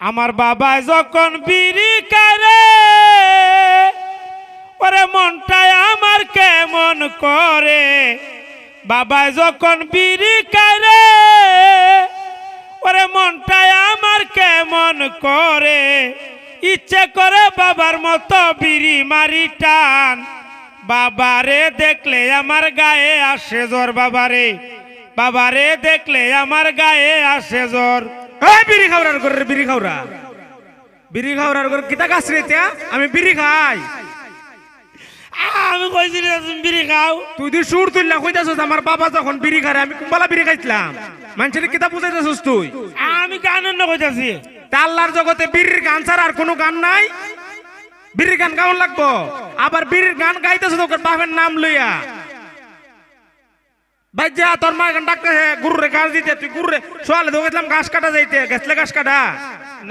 আমার বাবা যখন বিড়ি কারে, ওরে মনটাই আমার কেমন করে? বাবা যখন বিড়ি কারে, ওরে মনটাই আমার কেমন করে? ইচ্ছে করে বাবার মতো বিড়ি মারি টান। বাবারে দেখলে আমার গায়ে আসে জ্বর, বাবারে। বাবারে দেখলে আমার গায়ে আসে জ্বর। এই বিড়ি খাওয়ার করে বিড়ি খাওয়া বিড়ি খাওয়ার করে কিতা গাছ রে? আমি বিড়ি খাই। আমি কইছি রে তুমি বিড়ি খাও। তুই দি সুর তুললা কইতাছস আমার বাবা যখন বিড়ি আমি কুম্বালা বিড়ি খাইছিলাম। মানুষের কিতা বুঝাইতেছস তুই? আমি গান অন্য কইতাছি। আল্লাহর জগতে বিড়ির গান ছাড়া আর কোনো গান নাই? বিড়ির গান কেমন লাগবো? আবার বিড়ির গান গাইতেছ তোর বাপের নাম লইয়া। ভাই যা তোর মা গান ডাকতে গুরু রে গাছ দিতে তুই গুরু রে সোয়ালে তো গেছিলাম ঘাস কাটা যাইতে গেছলে ঘাস কাটা?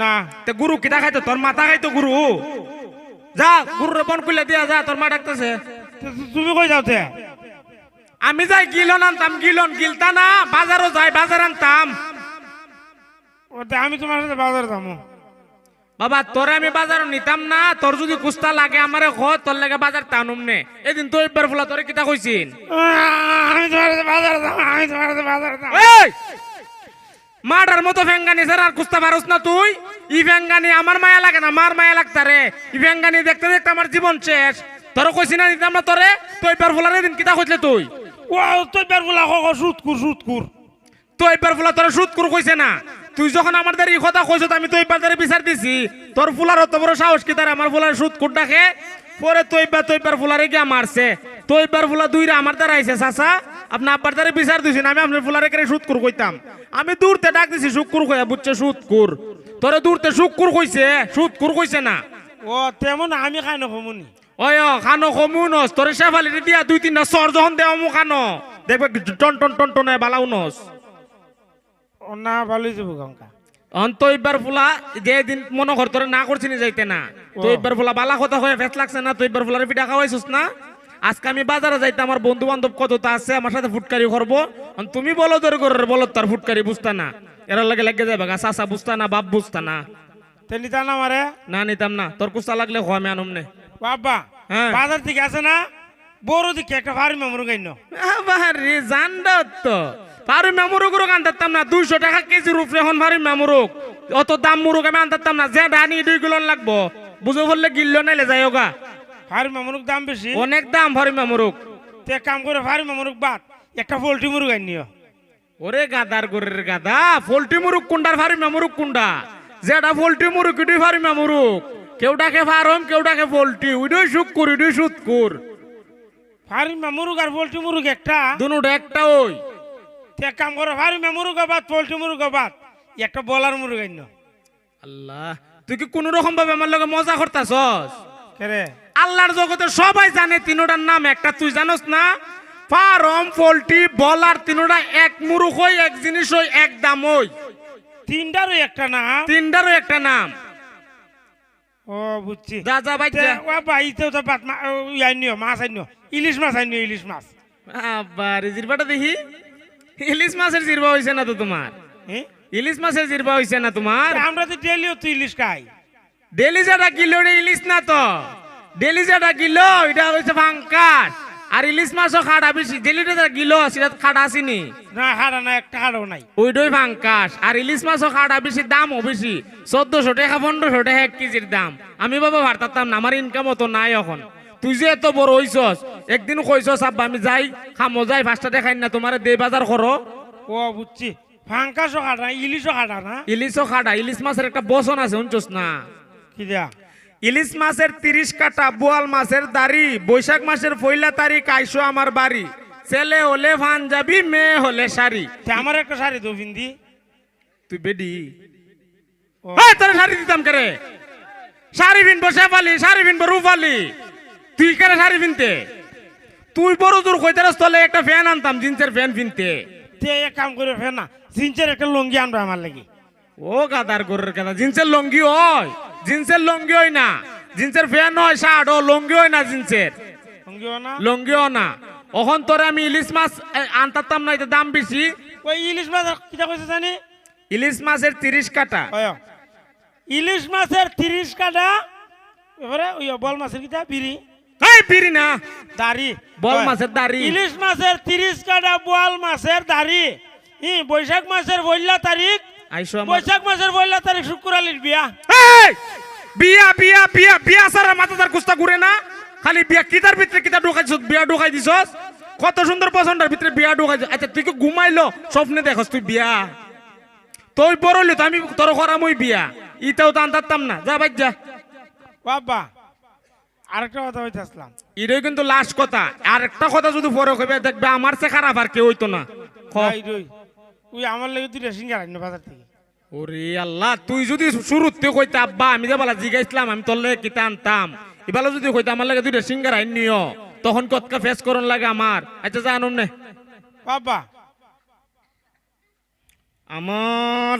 না তে গুরু কিতা খাইতো? তোর মাথা খাইতো গুরু। যা গুরু রে বন কইলে দিয়া যা তোর মা ডাকতেছে। তুমি কই যাওতে আমি যাই গিলন আনতাম গিলন গিলতা না বাজারও যাই বাজার আনতাম। আমি তোমার সাথে বাজারে যাব। বাবা তোরে আমি বাজার নিতাম না তোর যদি কুস্তা লাগে আমারে খ তোর লাগে বাজার টানুম নে? এদিন তো একবার ফুলা তোরে কিতা এই! মাটার মতো ফেঙ্গানি স্যার আর কুস্তা পারস না তুই? ই ফেঙ্গানি আমার মায়া লাগে না মার মায়া লাগতারে ই ফেঙ্গানি দেখতে দেখতে আমার জীবন শেষ। তোর কইছি না নিতাম না তোরে তুই একবার ফুলার এদিন কিতা কইছিলে তুই? ও তুই বেরগুলা কক সুত কুর সুত কুর তুই একবার ফুলা তোর সুদ করে কইছে না? তুই যখন আমার দ্বারা এই কথা কইছ আমি তো একবার দ্বারা বিচার দিছি। তোর ফুলার অত বড় সাহস কি তার? আমার ফুলার সুদ কুট ডাকে পরে তুই একবার ফুলারে গিয়া মারছে। তুই একবার ফুলা দুইরা আমার দ্বারা আইছে চাচা। আপনি আব্বার দ্বারা বিচার দিছি আমি আপনার ফুলারে কেন সুদ কুর কইতাম। আমি দূরতে ডাক দিছি শুকুর কইয়া বুঝছে সুদ কুর। তোরে দূরতে শুকুর কইছে সুদ কুর কইছে না। ও তেমন আমি খাই নখমুনি ওই খানো কমুনস। তোরে শেফালিতে দিয়া দুই তিনটা সর যখন দেওয়া মু খানো। দেখবে টন টন টন টনে বালাউনস। না ভালোই যাব ইবার ফুলা যে দিন মনে তোরে না যাইতে না। তো ফুলা বালা কথা হয়ে ফেস লাগছে না তো ইবার ফুলার পিঠা খাওয়াইছিস না। আজকে আমি বাজারে যাইতে আমার বন্ধু বান্ধব কতটা আছে আমার সাথে ফুটকারি করব। তুমি বলো তোর করে বলো তার ফুটকারি বুঝতা না। এর লাগে লাগে যাবে গা চাচা বুঝতা না বাপ বুঝতা না। তা না মারে না নিতাম না। তোর কুস্তা লাগলে খোয়া আমি আনুম নে। বাবা হ্যাঁ। বাজার থেকে আছে না? বড় দিকে একটা ভারী মেমর গাইন জানডা তো। পারু মেমুরুক রোগ আনতাম না দুইশো টাকা কেজির উপরে এখন ভারী মেমুরুক অত দাম মুরুক আমি আনতাম না যে ডানি দুই কিলো লাগবো বুঝো বললে গিল্লো নাইলে যাই গা ভারী মেমরুক দাম বেশি? অনেক দাম ভারী মেমুরুক তে কাম করে ভারী মেমরুক বাদ একটা পোল্ট্রি মুরগ আনিও ওরে গাদার গোরের গাদা পোল্ট্রি মুরুক কুন্ডার ভারী মেমুরুক কুন্ডা। যেটা পোল্ট্রি মুরুক ইডুই ভারী মেমুরুক কেউটাকে ফার্ম কেউটাকে পোল্ট্রি উইডুই শুকুর উইডুই সুতকুর ভারী মেমরুক আর পোল্ট্রি মুরগ একটা? দুনুটা একটা ওই। তে কাম করে ভারী মেমরুক বাদ পোল্ট্রি মুরগ বাদ। একটা বলার মুরগ আনিও আল্লাহ তুই কি কোন রকম ভাবে আমার লগে মজা করতাছস? কেরে আল্লাহর জগতে সবাই জানে তিনোটার নাম একটা তুই জানোস না? ফার্ম পোল্ট্রি বলার তিনোটা এক মুরুখ হই এক জিনিস হই এক দাম হই। তিনটারও একটা নাম। তিনটারও একটা নাম। ও বুঝছি। যা যা ভাই ও ভাই তো তো ই মাছ আনিও ইলিশ মাছ আনিও ইলিশ মাছ। আবার জিরবাটা দেখি। ইলিশ মাছের জিরবা হইছে না তো তোমার? ইলিশ মাছের জিরবা হইছে না তোমার? আমরা তো ডেলিও তো ইলিশ খাই। ডেলি যেটা কিলো ইলিশ না তো? ডেলি যেটা কিলো এটা হইছে ভাঙ্কার আর ইলিশ মাছও খাড়া বেশি। ডেলি যেটা কিলো সেটা খাড়া আসেনি না? হাড়া না একটা হাড়াও নাই। ওইটাই ভাঙ্কাস আর ইলিশ মাছও খাড়া বেশি দামও বেশি। চোদ্দশো টাকা পনেরোশো টাকা এক কেজির দাম। আমি বাবা ভারতাম না আমার ইনকাম অত নাই এখন। তুই যে এত বড় হইছস একদিন কইছস আব্বা আমি যাই খামো যাই পাঁচটা দেখাই না তোমার দে বাজার করো ও বুঝছি। ফাঙ্কাসও খাটা না ইলিশও খাটা না? ইলিশও খাড়া ইলিশ মাছের একটা বসন আছে শুনছস না? কি দেয়া? ইলিশ মাছের তিরিশ কাটা বোয়াল মাছের দাড়ি বৈশাখ মাসের পয়লা তারিখ আইসো আমার বাড়ি ছেলে হলে পাঞ্জাবি মেয়ে হলে শাড়ি তে আমার একটা শাড়ি তো পিন্দি তুই বেডি তোর শাড়ি দিতাম করে শাড়ি পিনবো শেফালি শাড়ি পিনবো রূপালি তুই কেন শাড়ি পিনতে তুই বড় দূর কইতারস তলে একটা ফ্যান আনতাম জিন্সের ফ্যান পিনতে তে এক কাম করে ফের না জিনচের একটা লুঙ্গি আনবে আমার লাগি। ও গাদার গরের গাদা জিন্সের লঙ্গি হয় জিন্সের লঙ্গি হয় না জিন্সের ফ্যান হয় শার্ট ও লঙ্গি হয় না জিন্সের। লুঙ্গিও না? লঙ্গিও না। অখন তোরে আমি ইলিশ মাছ আনতাম না এটা দাম বেশি। ওই ইলিশ মাছ কিটা কইছে জানি? ইলিশ মাছের তিরিশ কাটা। ওই ইলিশ মাছের তিরিশ কাটা এবারে ওই বল মাছের কিটা বিড়ি। এই না। দাড়ি। বল মাছের দাড়ি। ইলিশ মাছের তিরিশ কাটা বোয়াল মাছের দাড়ি। ই বৈশাখ মাসের বইলা তারিখ। আইসো বৈশাখ মাসের তারিখ বিয়া। এই! বিয়া বিয়া বিয়া বিয়া সারা মাথা তার কুস্তা ঘুরে না। খালি বিয়া কিতার ভিতরে কিতা ঢুকাইছ বিয়া ঢুকাই দিছস। কত সুন্দর পছন্দের ভিতরে বিয়া ঢুকাই আচ্ছা তুই কি ঘুমাইলো? স্বপ্নে দেখস তুই বিয়া। তুই বড় হইলি তো আমি তোর করাম বিয়া। ইটাও তো আনতাম না। যা ভাই যা। বাবা আরেকটা কথা এটাই কিন্তু লাস্ট কথা। আর কথা যদি পরে কইবে দেখবে আমার সে খারাপ আর কেউ হইতো না। ভাই আমার লাগে বাজার থেকে। ওরে আল্লাহ তুই যদি শুরুতে কইতে আব্বা আমি যে বলা জিগাইছিলাম আমি তোর লাগে কিতা আনতাম। এবার যদি কইতে আমার লাগে দুইটা সিঙ্গার আইন নিও। তখন কতকা ফেস করন লাগে আমার। আচ্ছা জানুন নে। বাবা। আমার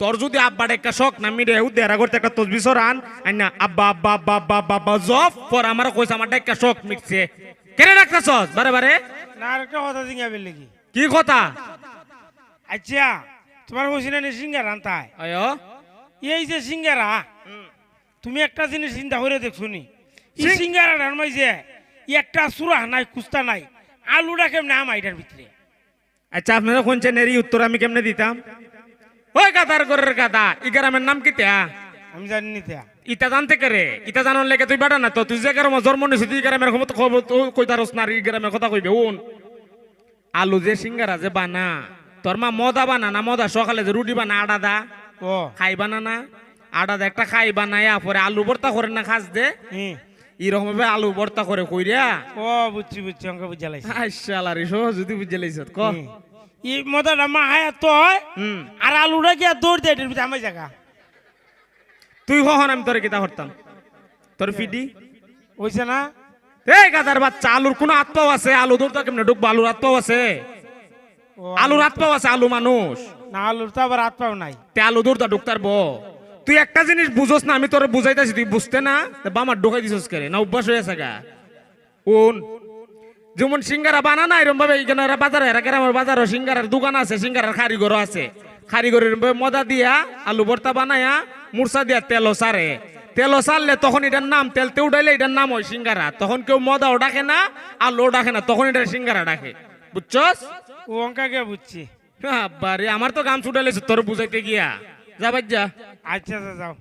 তোর যদি আব্বা একটা শখ না মিরে দেরা করতে একটা তসবি সরান আই না আব্বা আব্বা আব্বা আব্বা আব্বা আব্বা জব পর আমার কইছে আমার একটা শখ মিটছে। কেন রাখতেছস বারে বারে। না আরেকটা কথা জিঙ্গাবের লাগি। কি কথা? আচ্ছা তোমার বসি না সিঙ্গার আনতায় আয়। এই যে সিঙ্গারা তুমি একটা জিনিস চিন্তা করে দেখছ নি? সিঙ্গারা রান্নাই যে একটা সুরা নাই কুস্তা নাই আলুটা কেমনে আম ভিতরে? আচ্ছা আপনারা কোনছেন এরই উত্তর আমি কেমনে দিতাম? ওই গাদার গরের গাদা ই গ্রামের নাম কি তা? আমি জানি নি তা। ইটা জানতে করে? ইটা জানার লেগে তুই বেটা না তো তুই যে গ্রামে জন্ম নিছিস তুই গ্রামের ক্ষমতা খবর তো কইতারস না আর ই গ্রামের কথা কইবে উন। আলু যে সিঙ্গারা যে বানা তোর মা মদা বানা না মদা সকালে যে রুটি বানা আডা দা। ও। খাই বানা না আডা দা একটা খাই বানায়া পরে আলু ভর্তা করে না খাস দে। এরকম ভাবে আলু ভর্তা করে কইরা। ও বুঝছি বুঝছি অঙ্ক বুঝা লাইছি আইসালা রে সহজ যদি বুঝে লাইছ ক। ই মদাটা মা হায়া তো হুম। আর আলুটা কি আর দৌড় দেয় এটার আমার জায়গা। তুই কখন আমি তোরে কিতা করতাম। তোর ফিডি? হইছে না? এই গাদার বাচ্চা আলুর কোন আত্মাও আছে। আলু দূরটা কেমনে ঢুকবো? আলুর আত্মাও আছে। আলুর আত্মাও আছে আলু মানুষ। না আলুর তো আবার হাত পাও নাই। তে আলু দূরটা ঢুকতার ব। তুই একটা জিনিস বুঝোস না আমি তোরে বুঝাইতেছি তুই বুঝতে না? বামার ঢুকাই দিছস করে? না অভ্যাস হয়ে আছে গা। কোন যেমন সিঙ্গারা বানানা এরকম ভাবে এখানে বাজারে গ্রামের বাজারও সিঙ্গারার দোকান আছে সিঙ্গারার কারিগরও আছে। কারিগরের মদা দিয়া আলু ভর্তা বানায়া মুরসা দিয়া তেলও সারে। তেলও সারলে তখন এটার নাম তেল তেলতে উঠাইলে এটার নাম হয় সিঙ্গারা। তখন কেউ মদাও ডাকে না আলুও ডাকে না তখন এটা সিঙ্গারা ডাকে। বুঝছস? ও অঙ্কা কে বুঝছি। বারে আমার তো গাম ছুটাইলেছে তোর বুঝাইতে গিয়া। যা বাজ যা আচ্ছা আচ্ছা যাও।